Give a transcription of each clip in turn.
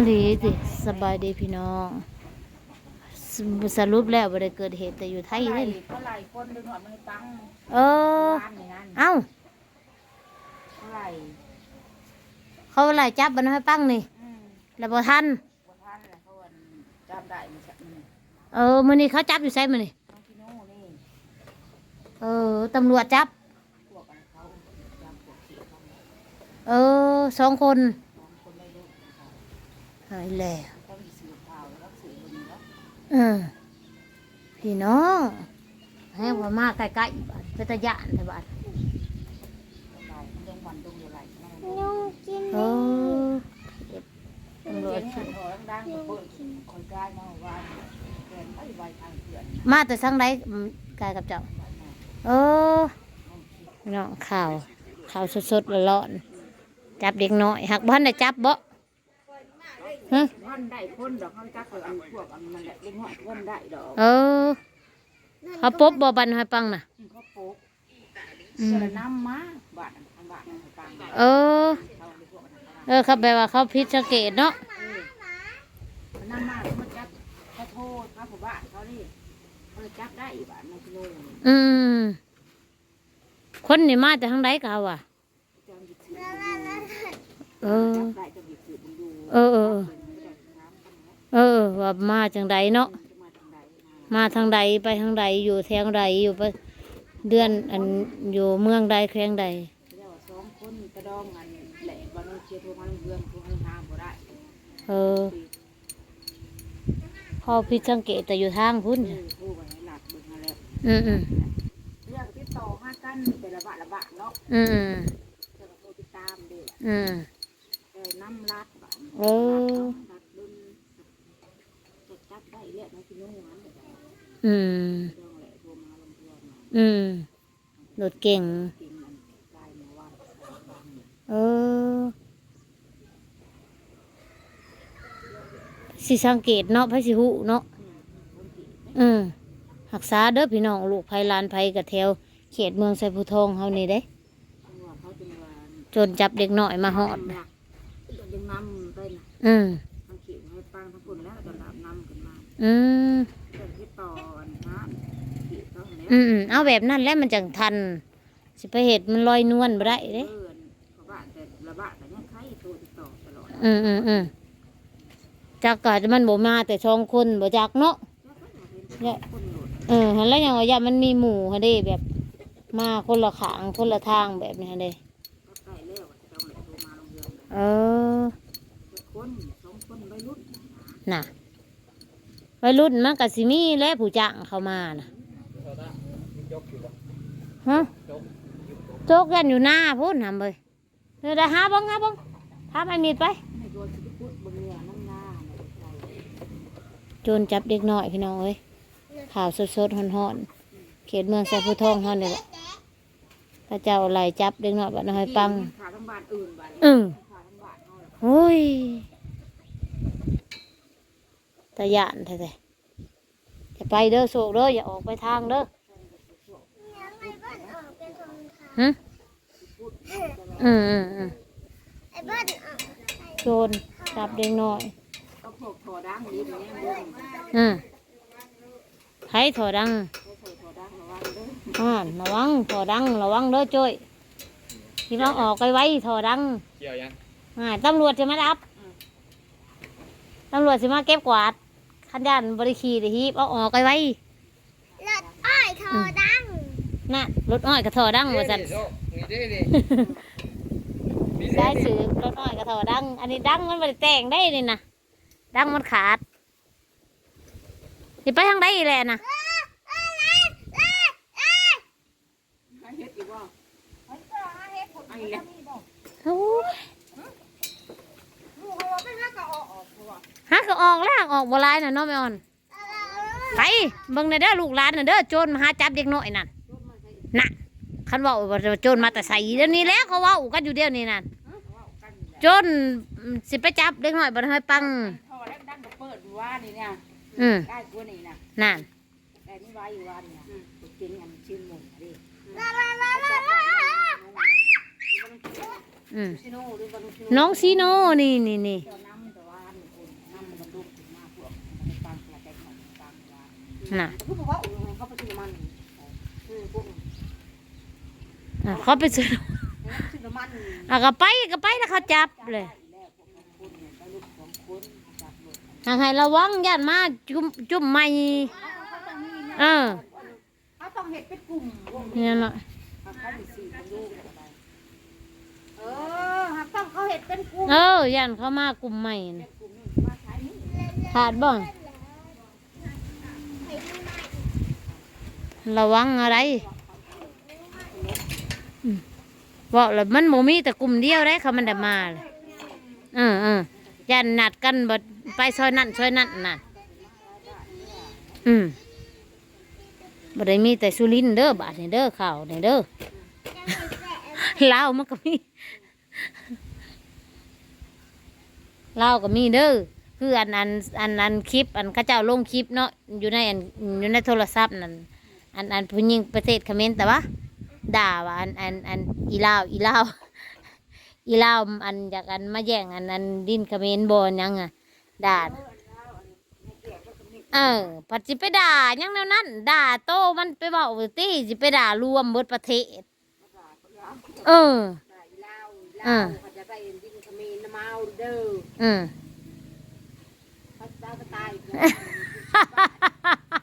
อันนี้สิสบายดีพี่น้องสสรุปแล้วบ่ได้เกิดเหตุแต่อยู่ไทยไหลเลยก็ไหลคนดึงหอดมันตังเออ บ้านนี่นั่นเอ้าไหลเขาไล่จับมันให้ปังนี่ อืมแล้วบ่ทันบ่ทันแล้วเขาอันจำได้มันจะมันเออมื้อนี้เขาจับอยู่ไสมื้อนี้น้องพี่โน่นี่เออตำรวจจับ พวกอะไรเขาจำพวกเขียเขาเนี่ยเออสองคน สองคนไม่รู้นะคะ หายแล้วเขามีสื่อข่าวแล้วสื่อคนนี้แล้วเออพี่น้องให้ว่ามาใกล้ๆบ้านเป็นตะยานแต่บ้านไหลมันลงวันลงอยู่ไหลนั่นเออตำรวเสียจงหันหัวดังๆเปิดคนกลายมาว่าเดินไปไวทางเพื่อนมาแต่สังไดอืมกายกับเจ้าเออพี่น้องข่าวข่าวสดๆร้อนๆจับเด็กน้อยหักบ้านได้จับบ่ ฮะท่านได้พ้นดอกเขาจักเลยอันพวกอันมันแหละเล็กน้อยพ้นได้ดอกเออเขาปบบ่บันให้ปังน่ะเขาโป๊กอืมเจอน้ำมาบาดทางบาดทางกลางเออเขาในพวกนั้นเออเขาแปลว่าเขาพิดสังเกตเนาะเออน้ำมามันจับเขาโทษเขาผู้บ้านเขาดิเขาเลยจับได้อีกบาดในกิโลนึงอืมคนนี่มาแต่ทางใดกาวอะจำหยิบถือเออ จับได้จะหยิบถือมันดูเออ เออ เออว่ามาจังใดเนาะมาทางใดนะมาทางใดไปทางใดอยู่แทงใดอยู่ไปเดือนอันอยู่เมืองใดแขวงใดเรียกว่าสองคนกระดองกันแหละวันนี้เชียร์ทัวร์มาลงเรือนทัวร์มาลงน้ำบ่ได้เออพอพิดสังเกตแต่อยู่ทางพุ่นเออผู้ไปหลักเบิ่งมาแล้วอืมอืมเรื่องติดต่อห้ากันแต่ละบาทละบาทเนาะอืมอืมเจ้าก็โทรติดตามเด้ออืมเออน้ำรัดบาท เอออืม อืมโดดเก่ง เออสิสังเกตเนาะไผสิหูเนาะอืมหักษาเด้อพี่น้องลูกภัยลานภัยกับแถว เขตเมืองไซพุทองเฮานี่เด้จนจับเด็กหน่อยมาหอดำไปนะอืมมันขีดให้ปังทั้งคนแล้วจะรับนำกันมาอืมเรื่องที่ต่อนะขีดเขาแล้วอืมอืมเอาแบบนั้นแหล้วมันจังทัน สิไปเหตุมันลอยนวลบ่ได้เด้ เพื่อนเขาบ้านแต่ละบ้านแต่ยังใครโทรติดต่อตลอดอืมอืมอืมจักกะมันบ่มาแต่สองคนบ่จักเนาะเนี่ยคนโหลดเออหันแล้วอย่างว่าอย่ามันมีหมู่ฮะเด้แบบ มาคนละขางคนละทางแบบนี้ฮะเด้ ก็ใกล้แล้วจะต้องเลยโทรมาโรงเรียน เออ คนสองคนไปรุ่นน่ะวัยรุ่นมันก็สิมีและผู้จ้างเข้ามาน่ะฮะโจกกันอยู่หน้าพุ่นทำเลยเดี๋ยวได้หาบ้งหาบ้งพาไปมีดไปในตัวชีวิตพุทธบนเรือนั่งหน้าโจรจับเด็กน้อยพี่น้องเอ้ยข่าวสดๆฮ้อนๆเขตเมืองไซพูทองฮ้อนนี่แหละพระเจ้าไล่จับเด็กน้อยบัดน้อยปังขาทั้งบ้านอื่น โอ้ยตะยานแท้ๆจะไปเด้อโศกเด้ออย่าออกไปทางเด้อหึอืมอืมอืมไอ้เบิ้ลออกโจรจับเด็กน้อยก็พวกถอดังนี้เนี่ยเรื่องอืมไผถอดังเขาใส่ถอดังระวังเด้ออ่าระวังถอดังระวังเด้อจ้อยที่ว่าออกไปไว้ถอดังเกี่ยวยัง อ่าตำรวจจะมารับตำรวจจะมาเก็บกวาดขันยันบริขีดิฮีบเอาออกไปไว้รถอ้อยทอดังน่ะรถอ้อยกระถอดังว่าสันนี่เด้ดิมีได้สือรถอ้อยกระถอดัง อันนี้ดังมันไม่ได้แต่งได้นี่นะดังมันขาดสิไปทางใดอีแหละนะ เฮ็ดอีกว่าไอ้แล้ว โอ้ยฮะก็ ออกแล้วออกบหลายน่ะเน้องไม่อ่อนไปเบิ่งในอยเด้อลูกหลานน่ะเด้อโจรมาหาจับเด็กน้อยนั่นน่ะคันเว่าว่าโจรมาแต่ใส่เดี๋ยวนี้แล้วเขาเว่ากันอยู่เดี๋ยวนี้นั่นโจรสิไปจับเด็กน้อยบ่ให้ปังพอแล้วดังก็เปิดว่านี่เนี่ยอืมได้กว่านี่นะนั่นแต่นี่ไว้อยู่วันเนี่ยกินอันชื่นหมูดิอืมชิโน่หรือวันชิโน่น้องซีโน่นี่นี่นี่ เจ้าน้ำแต่ว่า อ น่ะคือบอกว่าเขาไปซื้อมันอืมพวกอะเขาไปซื้อซื้อน้ำมันอะก็ไปก็ไปแล้วเขาจับเลยทางให้ระวังย่านมาจุ่มจุ่มไม่เออเขาต้องเห็ดเป็นกลุ่มเนี่ยเนาะเขามีสี่คนลูกเออหากต้องเขาเห็ดเป็นกลุ่มเออย่านเขามากลุ่มใหม่น่ะกลุ่มมาใช้นี่ขาดบ้าง ระวังอะไรบอกแล้วมันโมมีแต่กลุ่มเดียวได้เขามันได้มาเลยเออเออย่านนัดกันบดไปซอยนั่นซอยนั่นน่ะ อืมบ่ได้มีแต่สุรินเด้อบาดนี่เด้อข่าวนี่เด้อลาวมันก็มีลาวก็มีเด้อคืออันอันอันอันคลิป อันข้าเจ้าลงคลิปเนาะอยู่ในอันอยู่ในโทรศัพท์นั่น อันอันผู้หญิงประเทศเขมรแต่ว่าด่าว่าอันอันอันอีลาวอีลาวอีลาวอันอยากอันมาแย่งอันอันดินเขมรบอลยังอะด่าเออปัดจิไปด่าหยังแนวนั้น ด่าโตมันไปบอกว่าตี้จิไปด่ารวมเบิดประเทศ เออได้เล่าอ่าเล่าเขาจะได้ดินขมิ้นน้ำเมาเด้ออืมเขาจะเอาไปตาย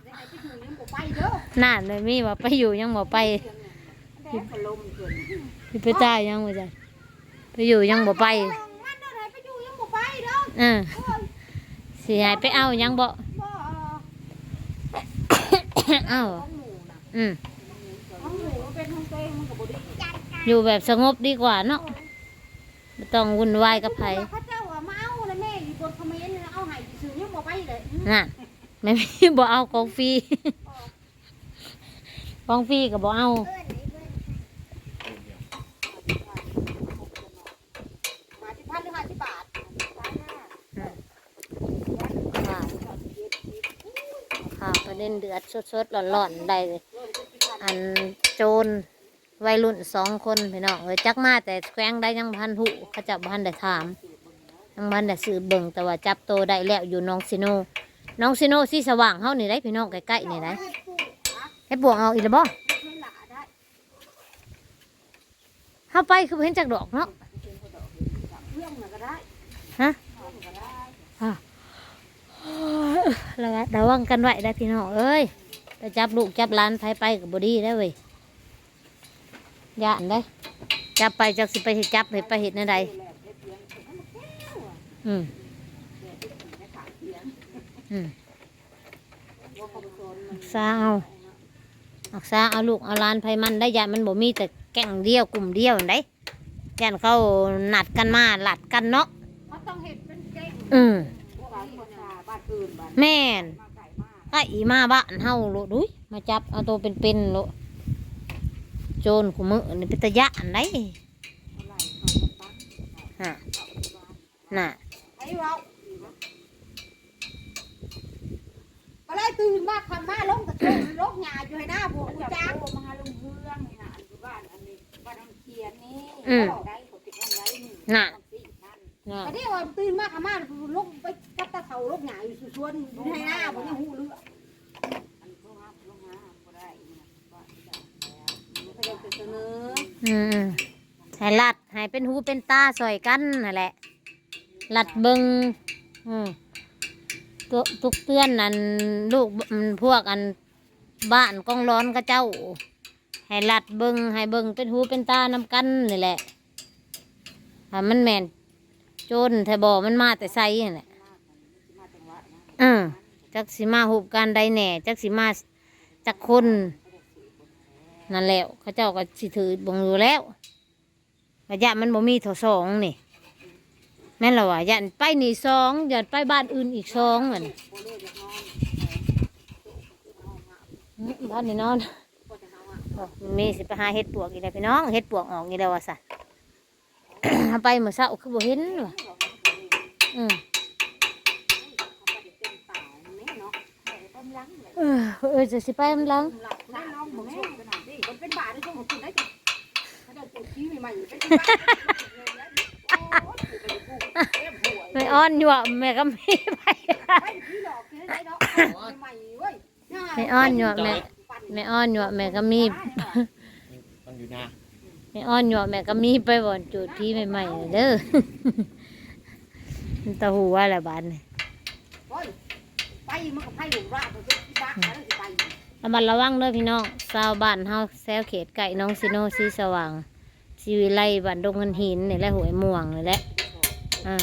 ได้ให้ไปอยู่ยังบ่ไปเด้อ นั่นเลยมีว่าไปอยู่ยังบ่ไปแดดก็ลมเกินสิไปตายยังบ่จ้ะไปอยู่ยังบ่ไปมันเด้อให้ไปอยู่ยังบ่ไปเด้อเออสิให้ไปเอายังบ่บ่เอ้าของหมูน่ะอืมของหมูมันเป็นของตัวเองมันก็บ่ได้อยู่แบบสงบดีกว่าเนาะไม่ต้องวุ่นวายกับไผเขาเจ้าว่ามาเอาแล้วแม่อยู่บนคอมเมนต์เอาให้ซื้อยังบ่ไปเลยนั่นไม่มีบ่เอาของฟรี ของฟรีก็บ่เอามาที่พันหรือห้าสิบบาทค่ะค่ะประเด็นเดือดสดๆร้อนๆได้เลยอันโจรวัยรุ่นสองคนพี่น้องเอ้ยจักมาแต่แขวงได้ยังพันหุเขาจับพันได้ถาม ยังพันได้สืบเบิ่งแต่ว่าจับโตได้แล้วอยู่น้องซิโนน้องซิโนสีสว่างเฮานี่ได้พี่น้องใกล้ๆนี่ได้ ให้ปวงเอาอีกแล้วบ่ให้หลาได้เฮาไปคือบ่เห็นจักดอกเนาะเรื่องน่ะก็ได้ฮะอะระวังระวังกันไว้ได้พี่น้องเอ้ยไปจับลูกจับหลานไทยไปกับบดีได้เว้ยย่านได้จับไปจักสิไปเฮ็ดจับเห็ดไปเห็ดในใดอืมอืมรักษาเอา รักษาเอาลูกเอาหลานไผมันได้ยานมันบ่มีแต่แก่งเดียวกลุ่มเดียวนั่นได้ยานเขานัดกันมาหลัดกันเนาะเขาต้องเห็ดเป็นแกงอืมบ้านคนชาบ้านอื่นบ้านแม่นมาไก่มากไอ้อีมาบ้านเฮาโลดดุยมาจับเอาตัวเป็นๆโลดโจรขมือนี่เป็นตะยะอันไหนเท่าไหร่เขาก็ปักฮะน่ะ ไอ้เว้าก็เลยตื่นมาคำมาลงกระโจนลกหญ้าอยู่ให้หน้าพวกกูจ้ามาหาลุงเพื่องนี่นะอยู่บ้านอันนี้บ้านน้ำเคียนนี่ได้เขาติดอะไรนี่น่ะน่ะอันนี้ว่าตื่นมาคำมาลงไปกับตาเสาลกหญ้าอยู่สวนอยู่ให้หน้าผมยังหูเรืออันนี้เขาหาลงหาก็ได้นะบ้านจ้าแล้วเขาจะเสนออืมให้ลัดให้เป็นหูเป็นตาสอยกันนั่นแหละลัดเบิงอืม ทุกเตือนนั่นลูกพวกอันบ้านกองร้อนก็เจ้า ให้ลัดเบิงให้เบิงเป็นหูเป็นตานำกันนี่แหละถ้ามันแมนโจรแทบอมันมาแต่ใส่นี่แหละอืมจักสิมาหุบการใดแหน่ จักสิมาจักคนนั่นแหล้วเขาเจ้าก็สิถือบงอยู่แล้วระยะมันบ่มีเท่าสองนี่ แม่นและว่ายันไปนี่สองยันไปบ้านอื่นอีกสองเหมือนบ้านนี่นอนมีสิไปหาเห็ดปวกอีกแล้วพี่น้องเห็ดปวกออกอีกแล้วว่าสันเอาไปเมื่อเช้าคือบ่เห็นว่ะอืมเออเออจะสิไปมันลังเป็นบาทได้ช่วงของคุณได้จ้ะถ้าเดินตัวชี้ใหม่ๆเป็นบาท ไปดูเต็มหัวไม่อ้อนอยู่อะแม่ก็มีไปไปพี่หลอกกินได้เนาะใหม่เว้ยงาแม่อ้อนอยู่แม่แม่อ้อนอยู่แม่ก็มีมันอยู่นาแม่อ้อนอยู่แม่ก็มีไปบ่อนจุดที่ใหม่ๆเด้อมันตะหูว่าละบาดนี่โอ้ยไปมันก็ไปหลุมราบไปที่บ้านแล้วสิไประมัดระวังเด้อพี่น้องชาวบ้านเฮาแซวเขตไก่น้องซิโนสีสว่างชีวิไลบ้านดงเงินหินนี่แหละหวยม่วงนี่แหละ อ่า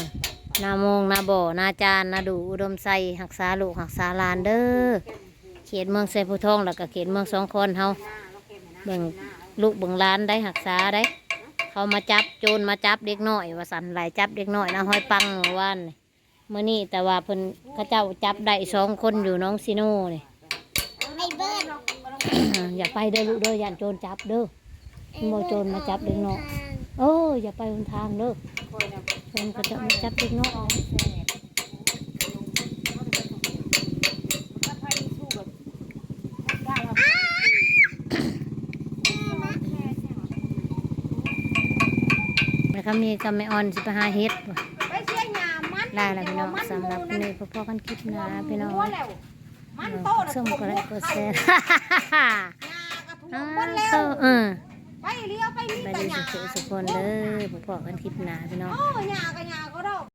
นาโมงนาบ่อนาจานนาดูอุดมไซหักษาลูกหักษาหลานเด้อเขตเมืองไซผู้ทองแล้วก็เขตเมืองสองคนเฮาเบิ่งลูกเบิ่งหลานได้หักษาได้ เขามาจับโจรมาจับเด็กน้อยว่าสันไหลายจับเด็กน้อยนะห้อยปังเมื่อวานนี่เมื่อนี้แต่ว่าเพิ่นเขาเจ้าจับได้สองคนอยู่น้องซิโน่นี่ไอ้เบิ้ลอย่าไปเด้อลูกเด้ออย่าโจรจับเด้อ โมโจรมาจับเด็กน้อยเอออย่าไปหนทางเด้อ จรก็จะมาจับเด็กน้อยแล้วก็มีกำไม่อ่อนสิไปหาเฮ็ดว่ะไปเสียหยามันได้แล้วพี่น้องสำหรับวันนี้พอๆกันคลิปหน้าพี่น้องมันโตเสื่อมก็ได้ก็แซ่บหญ้ากระถูกหมดแล้วเข้าเออไป เลี้ยวไปนี่ไปไปดีหสุญ้าขสุขคนเด้อพอๆกันคลิปหน้าพี่น้อง โอ้หญ้าก็หญ้าก็ดอก